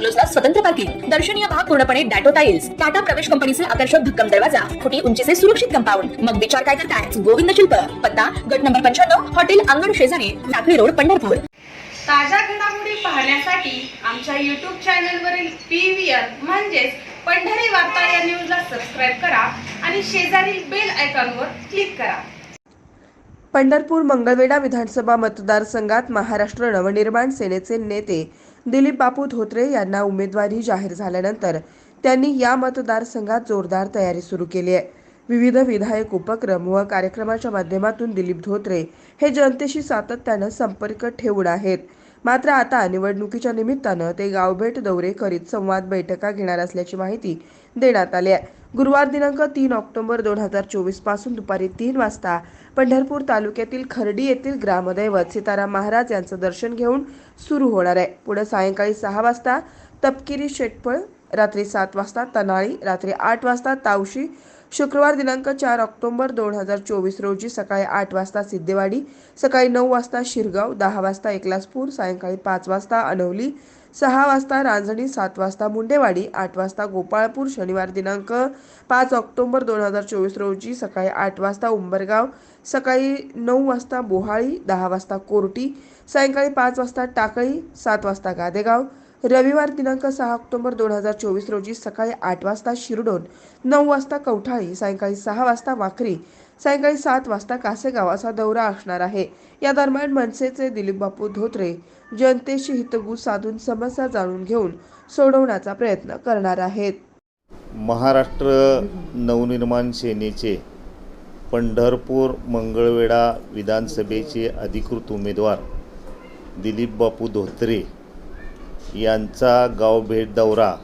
बंगलोजला स्वतंत्र पार्किंग दर्शनीय भाग पूर्णपणे डॅटो टाइल्स टाटा प्रवेश कंपनीचे आकर्षक भक्कम दरवाजा फुटी उंचीचे सुरक्षित कंपाऊंड. मग विचार काय करताय? गोविंद शिल्प. पत्ता गट नंबर पंच्याण्णव हॉटेल अंगण शेजारी लाकडी रोड पंढरपूर. ताज्या घडामोडी पाहण्यासाठी आमच्या यूट्यूब चॅनलवरील पी व्ही आर म्हणजेच पंढरी वार्ता या न्यूजला सबस्क्राईब करा आणि शेजारील बेल आयकॉनवर क्लिक करा. पंढरपूर मंगळवेढा विधानसभा मतदारसंघात महाराष्ट्र नवनिर्माण सेनेचे नेते दिलीप बापू धोत्रे यांना उमेदवारी जाहीर झाल्यानंतर त्यांनी या मतदारसंघात जोरदार तयारी सुरू केली आहे. विविध विधायक उपक्रम व कार्यक्रमाच्या माध्यमातून दिलीप धोत्रे हे जनतेशी सातत्यानं संपर्क ठेवून आहेत. मात्र आता निवडणुकीच्या निमित्तानं ते गावभेट दौरे करीत संवाद बैठका घेणार असल्याची माहिती देण्यात आली आहे. गुरुवार दिनांक तीन ऑक्टोबर दोन हजार चोवीसपासून दुपारी तीन वाजता पंढरपूर तालुक्यातील खर्डी येथील ग्रामदैवत सीताराम महाराज यांचं दर्शन घेऊन सुरू होणार आहे. पुढे सायंकाळी सहा वाजता तपकिरी शेटफळ रात्री सात वाजता तनाळी रात्री आठ वाजता तावशी शुक्रवार दिनांक चार ऑक्टोबर दोन हजार चोवीस रोजी सकाळी आठ वाजता सिद्धेवाडी सकाळी नऊ वाजता शिरगाव दहा वाजता एकलासपूर सायंकाळी पाच वाजता अनवली सहा वाजता रांजणी सात वाजता मुंडेवाडी आठ वाजता गोपाळपूर शनिवार दिनांक पाच ऑक्टोबर दोन हजार चोवीस रोजी सकाळी आठ वाजता उंबरगाव सकाळी नऊ वाजता बोहाळी दहा वाजता कोर्टी सायंकाळी पाच वाजता टाकळी सात वाजता गादेगाव रविवार दिनांक सहा ऑक्टोबर दोन हजार चोवीस रोजी सकाळी आठ वाजता शिरडोन नऊ वाजता कवठाळी सायंकाळी सहा वाजता वाखरी सायंकाळी सात वाजता कासेगाव असा दौरा असणार आहे. या दरम्यान मनसेचे दिलीप बापू धोत्रे जनतेशी हितगुज साधून समस्या जाणून घेऊन सोडवण्याचा प्रयत्न करणार आहेत. महाराष्ट्र नवनिर्माण सेनेचे पंढरपूर मंगळवेढा विधानसभेचे अधिकृत उमेदवार दिलीप बापू धोत्रे यांचा गावभेट दौरा.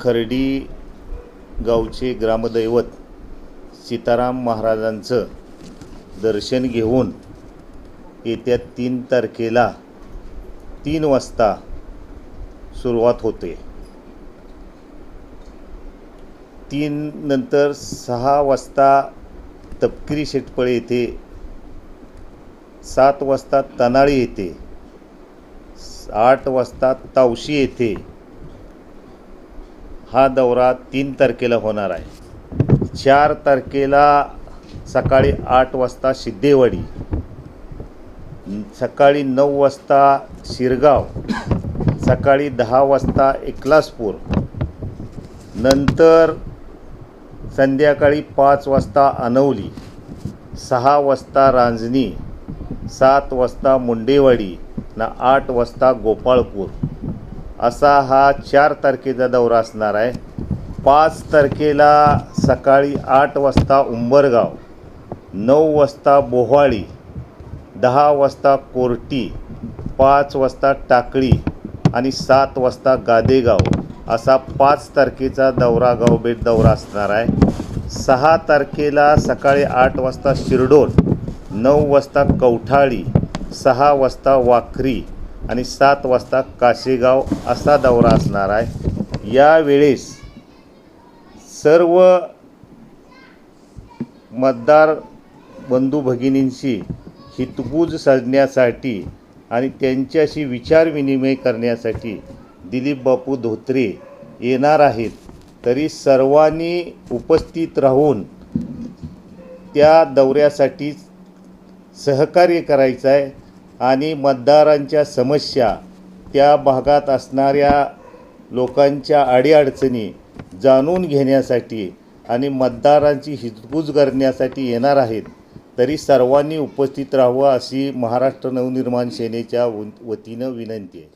खर्डी गावचे ग्रामदैवत सीताराम महाराजांचं दर्शन घेऊन येत्या तीन तारखेला तीन वाजता सुरुवात होते. तीन नंतर सहा वाजता तपकिरी शेटपळे येथे सात वाजता तनाळी येते आठ वाजता तावशी येथे हा दौरा तीन तारखेला होणार आहे. चार तारखेला सकाळी आठ वाजता सिद्धेवाडी सकाळी नऊ वाजता शिरगाव सकाळी दहा वाजता एकलासपूर नंतर संध्याकाळी पाच वाजता अनवली सहा वाजता रांजणी सात वाजता मुंडेवाडी ना आठ वाजता गोपाळपूर. असा हा चार तारखेचा दौरा असणार आहे. पाच तारखेला सकाळी आठ वाजता उंबरगाव नऊ वाजता बोहाळी दहा वाजता कोर्टी पाच वाजता टाकळी आणि सात वाजता गादेगाव असा पाच तारखेचा दौरा गावभेट दौरा असणार आहे. सहा तारखेला सकाळी आठ वाजता शिरडोल नऊ वाजता कवठाळी सहा वाजता वाखरी आणि सात वाजता काशेगाव असा दौरा असणार आहे. यावेळेस सर्व मतदार बंधू भगिनींशी हितगुज साधण्यासाठी आणि त्यांच्याशी विचारविनिमय करण्यासाठी दिलीप बापू धोत्रे येणार आहेत. तरी सर्वांनी उपस्थित राहून त्या दौऱ्यासाठीच सहकार्य करायचं आहे आणि मतदारांच्या समस्या त्या भागात असणाऱ्या लोकांच्या अडीअडचणी जाणून घेण्यासाठी आणि मतदारांची हितगुज करण्यासाठी येणार आहेत तरी सर्वांनी उपस्थित राहावं अशी महाराष्ट्र नवनिर्माण सेनेच्या व- वतीनं विनंती आहे.